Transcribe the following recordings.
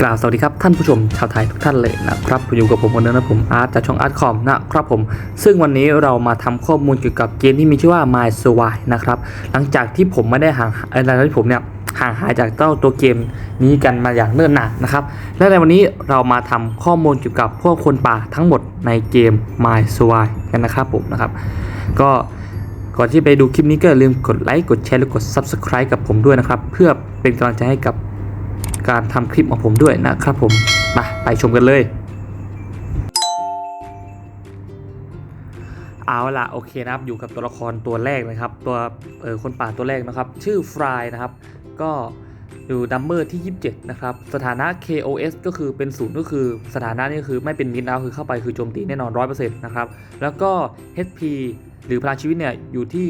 กล่าวสวัสดีครับท่านผู้ชมชาวไทยทุกท่านเลยนะครับอยู่กับผมคนเดิมนะผมอาร์ตจากช่องอาร์ตคอมนะครับผมซึ่งวันนี้เรามาทำข้อมูลเกี่ยวกับเกมที่มีชื่อว่า My s w i นะครับหลังจากที่ผมไม่ได้ห่างอ่อหลังจากที่ผมเนี่ยห่างหายจากเจ้าตัวเกมนี้กันมาอย่างเนิ่นนานนะครับและในวันนี้เรามาทำข้อมูลเกี่ยวกับพวกคนป่าทั้งหมดในเกม My s w i กันนะครับผมนะครับก็ก่อนที่ไปดูคลิปนี้ก็อย่าลืมกดไลค์กดแชร์และกด Subscribe กับผมด้วยนะครับเพื่อเป็นกำลังใจให้กับ การทำคลิปของผมด้วยนะครับผมมาไปชมกันเลยเอาละโอเคนะครับอยู่กับตัวละครตัวแรกนะครับ ตัวเออคนป่าตัวแรกนะครับ ชื่อฟรายนะครับ ก็อยู่ดัมเบอร์ที่ 27 นะครับ สถานะ KOS ก็คือเป็นศูนย์ก็คือสถานะนี่คือไม่เป็นมิดนะคือเข้าไปคือโจมตีแน่นอน 100%นะครับ แล้วก็ HP หรือพลังชีวิตเนี่ยอยู่ที่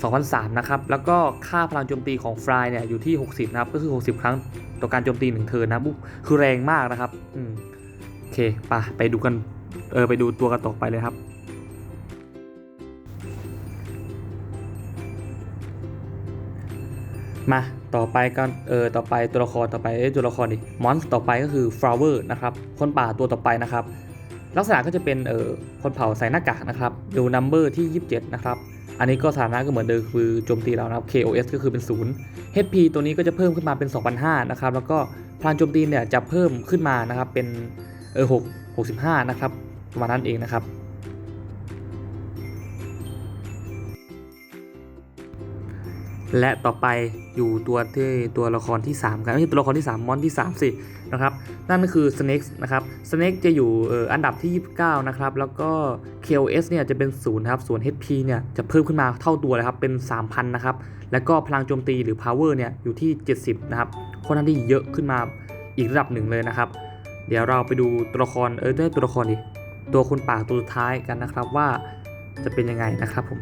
2003นะครับ แล้วก็ค่าพลังโจมตีของฟรายเนี่ยอยู่ที่ 60 นะครับ ก็คือ 60 ครั้ง ต่อการโจมตี1เทินนะบุ๊คือแรงมากนะครับอืมโอเคไปไปดูกันเออไปดูตัวกันต่อไปเลยครับมาต่อไปกันเออต่อไปตัวละครต่อไปเอ้ตัวละครดิมอนส์ต่อไปก็คือ flower นะครับคนป่าตัวต่อไปนะครับ ลักษณะก็จะเป็นเออคนเผ่าใส่หน้ากากนะครับ ดู number ที่ 27 นะครับ อันนี้ก็สถานะก็เหมือนเดิมคือโจมตีเรานะครับ KOS ก็คือเป็น 0 HP ตัวนี้ก็จะเพิ่มขึ้นมาเป็น 2,500นะครับ แล้วก็พลังโจมตีเนี่ยจะเพิ่มขึ้นมานะครับเป็นเออ6 65 นะครับ ประมาณนั้นเองนะครับ และต่อไปอยู่ตัวที่ตัวละครที่ 3 กันไม่ใช่ตัวละครที่ 3 มอนที่ 3 สินะครับ นั่นก็คือ Snake นะครับ Snake จะอยู่อันดับที่ 29 นะครับ แล้วก็ KOS เนี่ยจะเป็น0นะครับ ส่วน HP เนี่ยจะเพิ่มขึ้นมาเท่าตัวเลยครับ เป็น 3,000 นะครับ แล้วก็พลังโจมตีหรือ Power เนี่ยอยู่ที่ 70 นะครับค่อนข้างที่เยอะขึ้นมาอีกระดับหนึ่งเลยนะครับ เดี๋ยวเราไปดูตัวละครเออได้ตัวละครดิตัวคนป่าตัวสุดท้ายกันนะครับว่าจะเป็นยังไงนะครับผม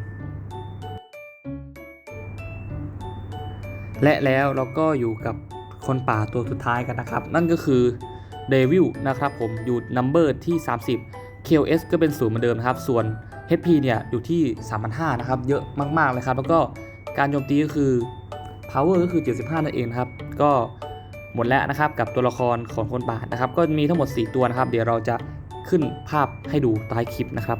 และแล้วเราก็อยู่กับคนป่าตัวสุดท้ายกันนะครับ นั่นก็คือเดวิลนะครับผมอยู่นัมเบอร์ที่ 30 KOS ก็เป็นศูนย์เหมือนเดิมนะครับ ส่วน HP เนี่ยอยู่ที่ 3,500นะครับ เยอะมากๆเลยครับ แล้วก็การโจมตีก็คือ Power ก็คือ 75 นั่นเองครับ ก็หมดแล้วนะครับกับตัวละครของคนป่านะครับ ก็มีทั้งหมด 4 ตัวนะครับ เดี๋ยวเราจะขึ้นภาพให้ดูใต้คลิปนะครับ